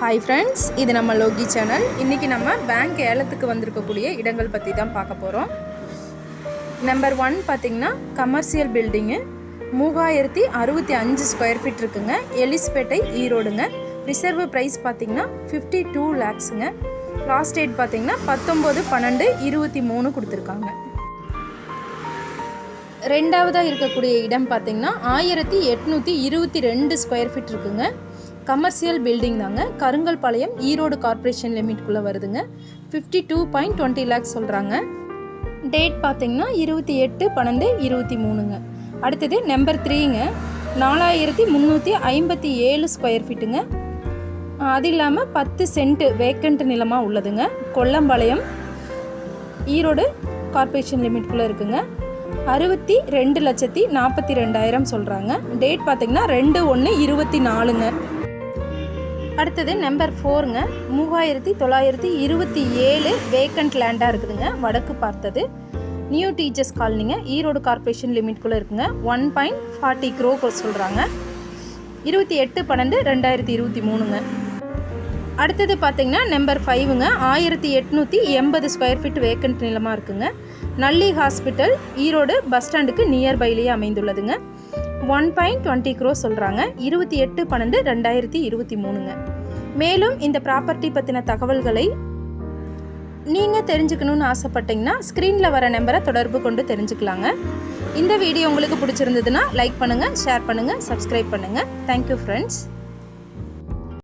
Hi friends இது நம்ம Loki channel இன்றைக்கி நம்ம பேங்க் ஏலத்துக்கு வந்திருக்கக்கூடிய இடங்கள் பற்றி தான் பார்க்க போகிறோம் நம்பர் ஒன் பார்த்திங்கன்னா கமர்ஷியல் பில்டிங்கு மூவாயிரத்தி அறுபத்தி அஞ்சு ஸ்கொயர் ஃபீட் இருக்குங்க. எலிஸ்பேட்டை ஈரோடுங்க. ரிசர்வ் ப்ரைஸ் பார்த்திங்கன்னா ஃபிஃப்டி டூ லேக்ஸுங்க லாஸ்ட் டேட் பார்த்திங்கன்னா பத்தொம்போது பன்னெண்டு இருபத்தி மூணு கொடுத்துருக்காங்க. ரெண்டாவதாக இருக்கக்கூடிய இடம் பார்த்திங்கன்னா ஆயிரத்தி எட்நூற்றி இருபத்தி ரெண்டு ஸ்கொயர் ஃபீட் இருக்குங்க. கமர்ஷியல் பில்டிங் தாங்க. கருங்கல்பாளையம் ஈரோடு கார்ப்பரேஷன் லிமிட்குள்ளே வருதுங்க. Fifty two point twenty lakhs சொல்கிறாங்க டேட் பார்த்தீங்கன்னா இருபத்தி எட்டு பன்னெண்டு இருபத்தி மூணுங்க. அடுத்தது நம்பர் த்ரீங்க நாலாயிரத்தி முந்நூற்றி ஐம்பத்தி ஏழு ஸ்கொயர் ஃபீட்டுங்க அது இல்லாமல் பத்து சென்ட் வேக்கண்ட் நிலமாக உள்ளதுங்க. கொல்லம்பாளையம் ஈரோடு கார்ப்பரேஷன் லிமிட்குள்ளே இருக்குங்க. அறுபத்தி ரெண்டு லட்சத்தி நாற்பத்தி ரெண்டாயிரம் சொல்கிறாங்க டேட் பார்த்தீங்கன்னா ரெண்டு ஒன்று இருபத்தி நாலுங்க. அடுத்தது நம்பர் ஃபோருங்க மூவாயிரத்தி தொள்ளாயிரத்தி இருபத்தி ஏழு வேக்கண்ட் லேண்டாக இருக்குதுங்க. வடக்கு பார்த்தது. நியூ டீச்சர்ஸ் காலனிங்க ஈரோடு கார்ப்பரேஷன் லிமிட்குள்ளே இருக்குங்க. ஒன் பாயிண்ட் ஃபார்ட்டி க்ரோ சொல்கிறாங்க இருபத்தி எட்டு பன்னெண்டு ரெண்டாயிரத்தி இருபத்தி மூணுங்க. அடுத்தது பார்த்திங்கன்னா நம்பர் ஃபைவுங்க ஆயிரத்தி எட்நூற்றி எண்பது ஸ்கொயர் ஃபீட் வேக்கண்ட் நிலமாக இருக்குங்க. நல்லி ஹாஸ்பிட்டல் ஈரோடு பஸ் ஸ்டாண்டுக்கு நியர்பைலேயே அமைந்துள்ளதுங்க. ஒன் பாயிண்ட் டுவெண்ட்டி க்ரோ சொல்கிறாங்க இருபத்தி எட்டு பன்னெண்டு ரெண்டாயிரத்தி இருபத்தி மூணுங்க. மேலும் இந்த ப்ராப்பர்ட்டி பற்றின தகவல்களை நீங்கள் தெரிஞ்சுக்கணுன்னு ஆசைப்பட்டீங்கன்னா ஸ்க்ரீனில் வர நம்பரை தொடர்பு கொண்டு தெரிஞ்சுக்கலாங்க. இந்த வீடியோ உங்களுக்கு பிடிச்சிருந்ததுன்னா லைக் பண்ணுங்கள் ஷேர் பண்ணுங்கள் சப்ஸ்கிரைப் பண்ணுங்கள் தேங்க்யூ ஃப்ரெண்ட்ஸ்